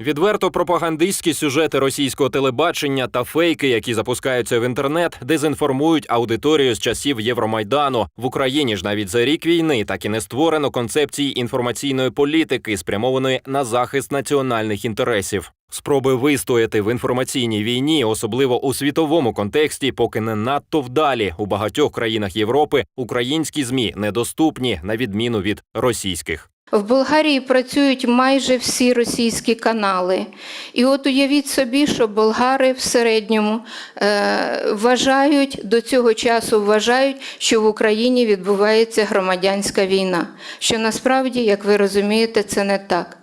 Відверто пропагандистські сюжети російського телебачення та фейки, які запускаються в інтернет, дезінформують аудиторію з часів Євромайдану. В Україні ж навіть за рік війни так і не створено концепції інформаційної політики, спрямованої на захист національних інтересів. Спроби вистояти в інформаційній війні, особливо у світовому контексті, поки не надто вдалі. У багатьох країнах Європи українські змі недоступні на відміну від російських. В Болгарії працюють майже всі російські канали. І от уявіть собі, що болгари в середньому е, вважають до цього часу вважають, що в Україні відбувається громадянська війна. Що насправді, як ви розумієте, це не так.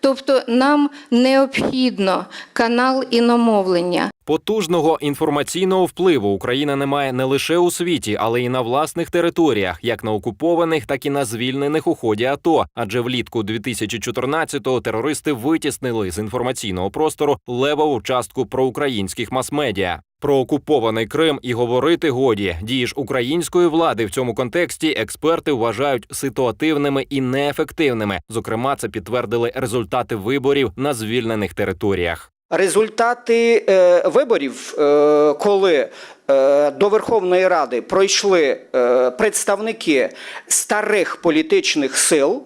Тобто нам необхідно канал іномовлення. Потужного інформаційного впливу Україна не має не лише у світі, але й на власних територіях, як на окупованих, так і на звільнених у ході АТО. Адже влітку 2014-го терористи витіснили з інформаційного простору левову частку проукраїнських мас-медіа. Про окупований Крим і говорити годі. Дії ж української влади в цьому контексті експерти вважають ситуативними і неефективними. Зокрема, це підтвердили результати виборів на звільнених територіях. Результати е, виборів, е, коли е, до Верховної Ради пройшли е, представники старих політичних сил,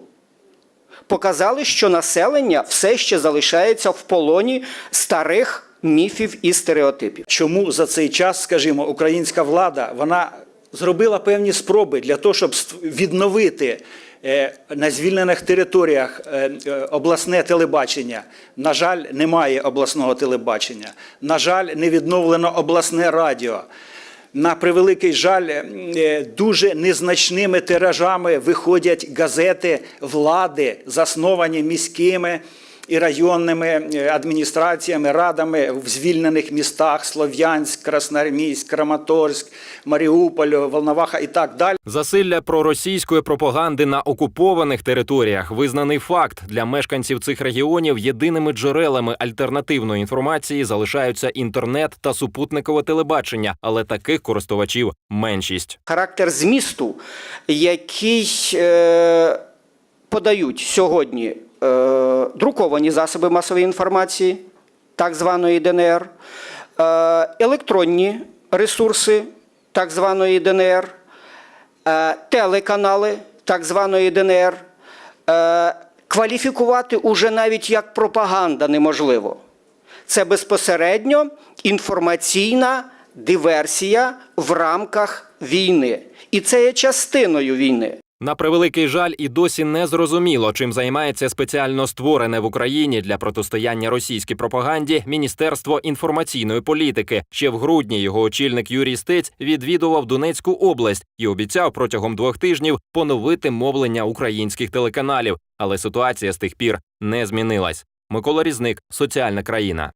показали, що населення все ще залишається в полоні старих міфів і стереотипів. Чому за цей час, скажімо, українська влада вона зробила певні спроби для того, щоб відновити на звільнених територіях е, е, обласне телебачення. На жаль, немає обласного телебачення. На жаль, не відновлено обласне радіо. На превеликий жаль, е, дуже незначними тиражами виходять газети влади, засновані міськими і районними е, адміністраціями, радами в звільнених містах Слов'янськ, Красноармійськ, Краматорськ, Маріуполь, Волноваха і так далі. Засилля проросійської пропаганди на окупованих територіях визнаний факт для мешканців цих регіонів. Єдиними джерелами альтернативної інформації залишаються інтернет та супутникове телебачення, але таких користувачів меншість. Характер змісту, який е, подають сьогодні е, друковані засоби масової інформації, так званої ДНР, е, електронні ресурси так званої ДНР, е, телеканали так званої ДНР, кваліфікувати уже навіть як пропаганда неможливо. Це безпосередньо інформаційна диверсія в рамках війни. І це є частиною війни. На превеликий жаль, і досі не зрозуміло, чим займається спеціально створене в Україні для протистояння російській пропаганді Міністерство інформаційної політики. Ще в грудні його очільник Юрій Стець відвідував Донецьку область і обіцяв протягом двох тижнів поновити мовлення українських телеканалів. Але ситуація з тих пір не змінилась. Микола Різник, соціальна країна.